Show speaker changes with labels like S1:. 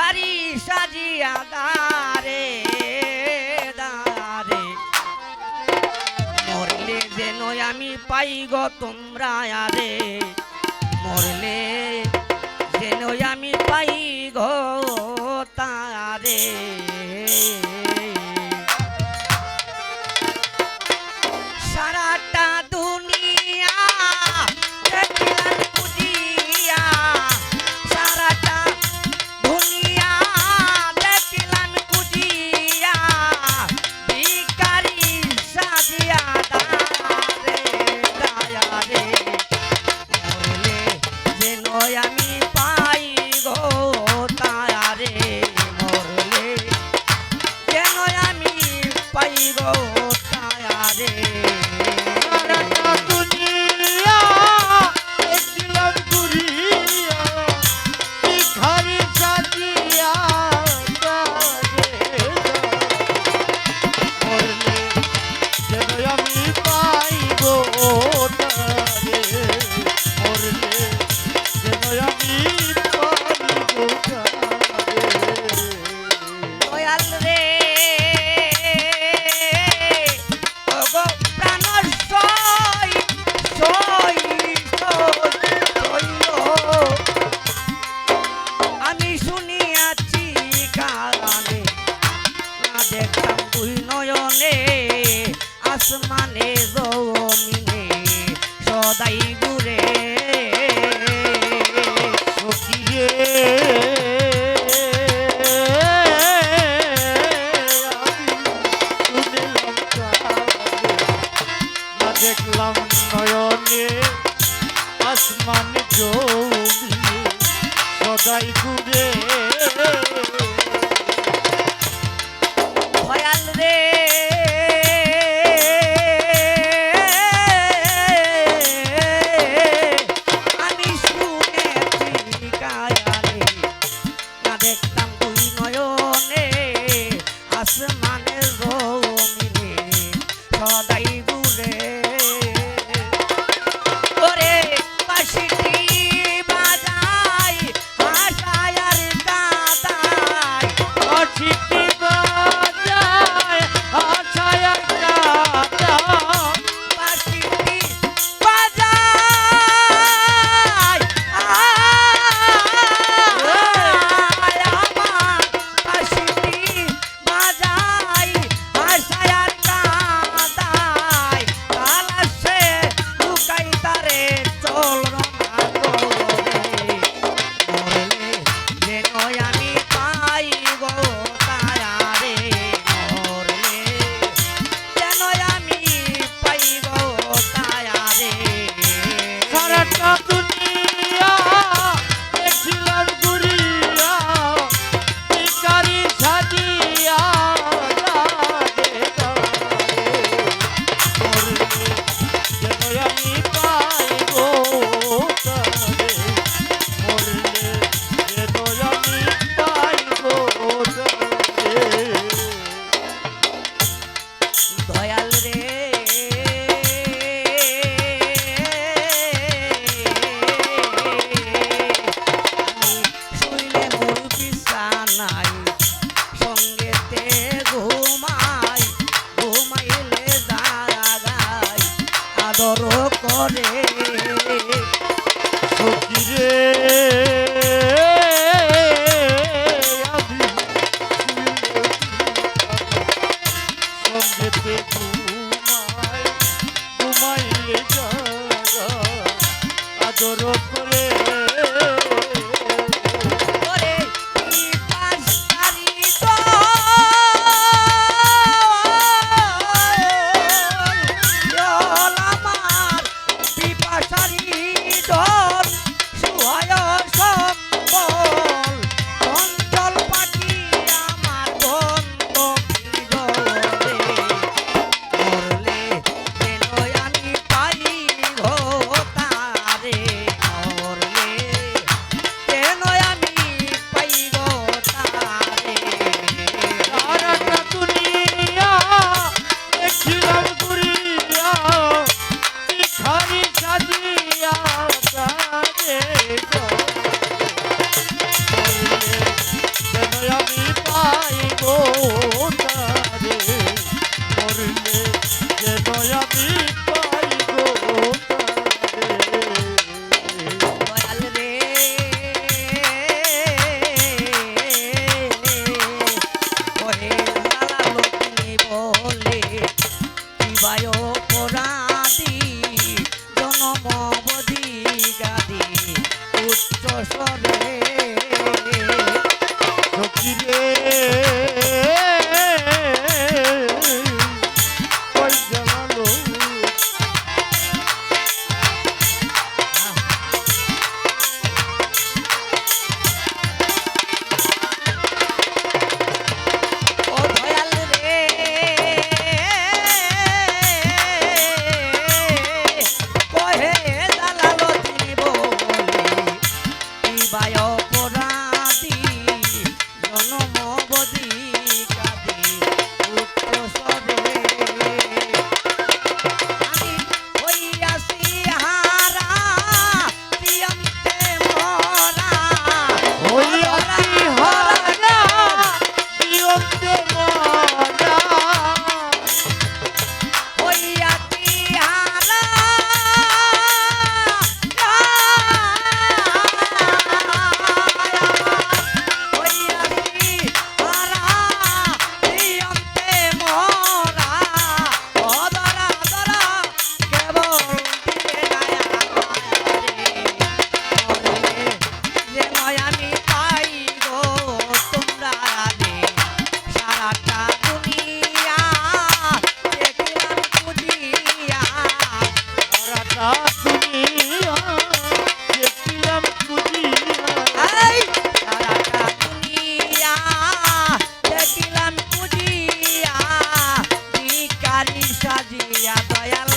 S1: শাড়ি সাজিয়া দারে দারে। মরলে যেন আমি পাই গো তোমরা আরে। মরলে যেন আমি পাই গো তারে। গো তায়ারে আসমানে জমিনে সদাই ঘুরে
S2: সখিয়ে দেখলাম নয়নে আসমান জমিনে সদাই ঘুরে
S1: দয়াল